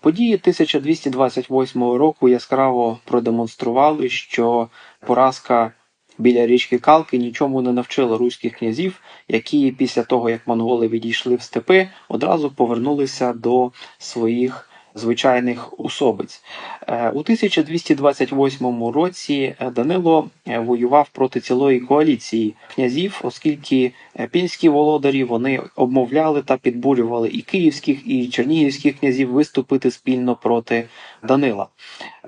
Події 1228 року яскраво продемонстрували, що поразка біля річки Калки нічому не навчила руських князів, які після того, як монголи відійшли в степи, одразу повернулися до своїх звичайних особиць. Е, У 1228 році е, Данило е, воював проти цілої коаліції князів, оскільки пінські володарі вони обмовляли та підбурювали і київських, і чернігівських князів виступити спільно проти Данила.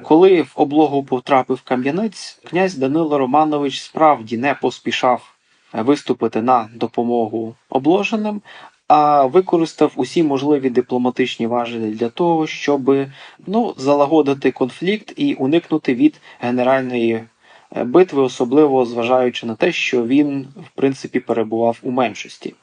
Коли в облогу потрапив Кам'янець, князь Данило Романович справді не поспішав виступити на допомогу обложеним, а використав усі можливі дипломатичні важелі для того, щоб ну, залагодити конфлікт і уникнути від генеральної е, битви, особливо зважаючи на те, що він в принципі перебував у меншості.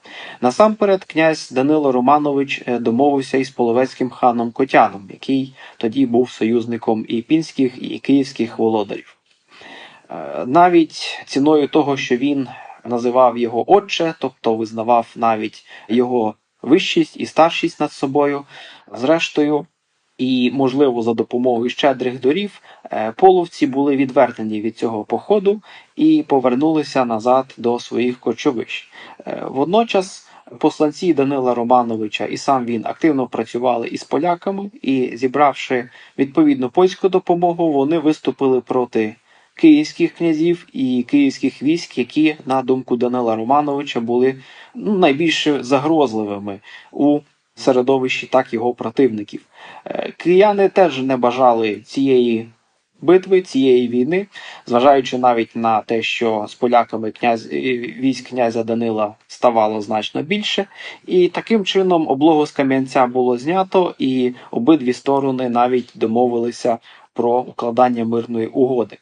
Насамперед, князь Данило Романович е, домовився із половецьким ханом Котяном, який тоді був союзником і пінських, і київських володарів. Е, Навіть ціною того, що він називав його отче, тобто визнавав навіть його вищість і старшість над собою, зрештою, і, можливо, за допомогою щедрих дорів, е, половці були відвертені від цього походу і повернулися назад до своїх кочовищ. Е, Водночас посланці Данила Романовича і сам він активно працювали із поляками, і, зібравши відповідну польську допомогу, вони виступили проти київських князів і київських військ, які, на думку Данила Романовича, були ну, найбільш загрозливими у середовищі так його противників. Е, Кияни теж не бажали цієї битви, цієї війни, зважаючи навіть на те, що з поляками князь, е, військ князя Данила ставало значно більше, і таким чином облогу з Кам'янця було знято, і обидві сторони навіть домовилися про укладання мирної угоди.